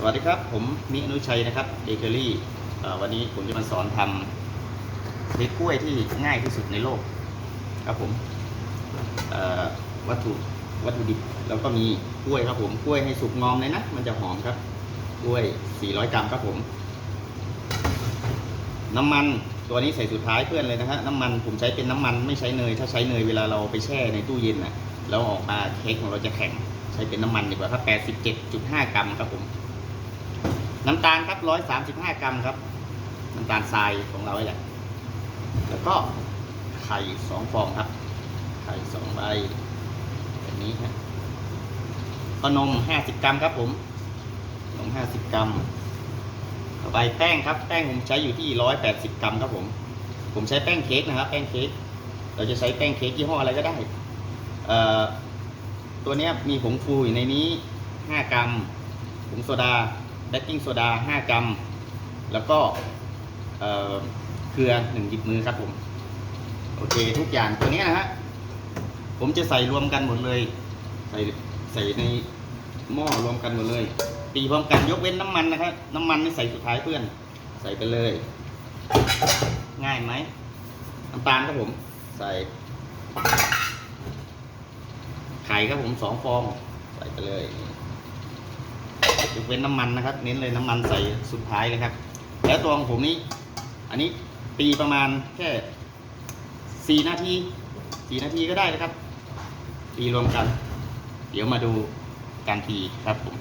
สวัสดีครับ ผมมิอนุชัยนะครับเบเกอรี่วันนี้ผมจะมาสอนทำเค้กกล้วยที่ง่ายที่สุดในโลก ครับผมวัตถุวัตถุดิบแล้วก็มีกล้วยครับผมกล้วยให้สุกงอมเลยนะ มันจะหอมครับกล้วย 400 กรัมครับผม น้ำมันตัวนี้ใส่สุดท้ายเพื่อนเลยนะฮะน้ำมันผมใช้เป็นน้ำมันไม่ใช้เนย ถ้าใช้เนยเวลาเราไปแช่ในตู้เย็นนะแล้วออกมาเค้กของเราจะแข็งใช้เป็นน้ำมันดีกว่าครับ87.5 กรัมครับผม น้ำตาลครับ135กรัมครับ น้ำตาลทรายของเราแหละ แล้วก็ไข่สองฟองครับ ไข่สองใบแบบนี้ฮะก็นม50กรัมครับผม นม50กรัมต่อไปแป้งครับ แป้งผมใช้อยู่ที่180กรัมครับผม ผมใช้แป้งเค้กนะครับ แป้งเค้ก เราจะใช้แป้งเค้กยี่ห้ออะไรก็ได้ เอ่อ ตัวนี้มีผงฟูอยู่ในนี้5กรัม ผงโซดา เบกกิ้งโซดา 5 กรัม แล้วก็เกลือหนึ่งหยิบมือครับผม โอเคทุกอย่างตัวนี้นะฮะ ผมจะใส่รวมกันหมดเลย ใส่ใส่ในหม้อรวมกันหมดเลยตีพร้อมกันยกเว้นน้ำมันนะครับ น้ำมันนี่ใส่สุดท้ายเพื่อน ใส่ไปเลย ง่ายไหมน้ำตาลครับผม ใส่ไข่ครับผมสองฟอง ใส่ไปเลย ยกเว้นน้ำมันนะครับ เน้นเลยน้ำมันใส่สุดท้ายเลยครับ แล้วตัวของผมนี้ อันนี้ตีประมาณแค่สี่นาทีสี่นาทีก็ได้นะครับ ตีรวมกัน เดี๋ยวมาดูการตีครับผม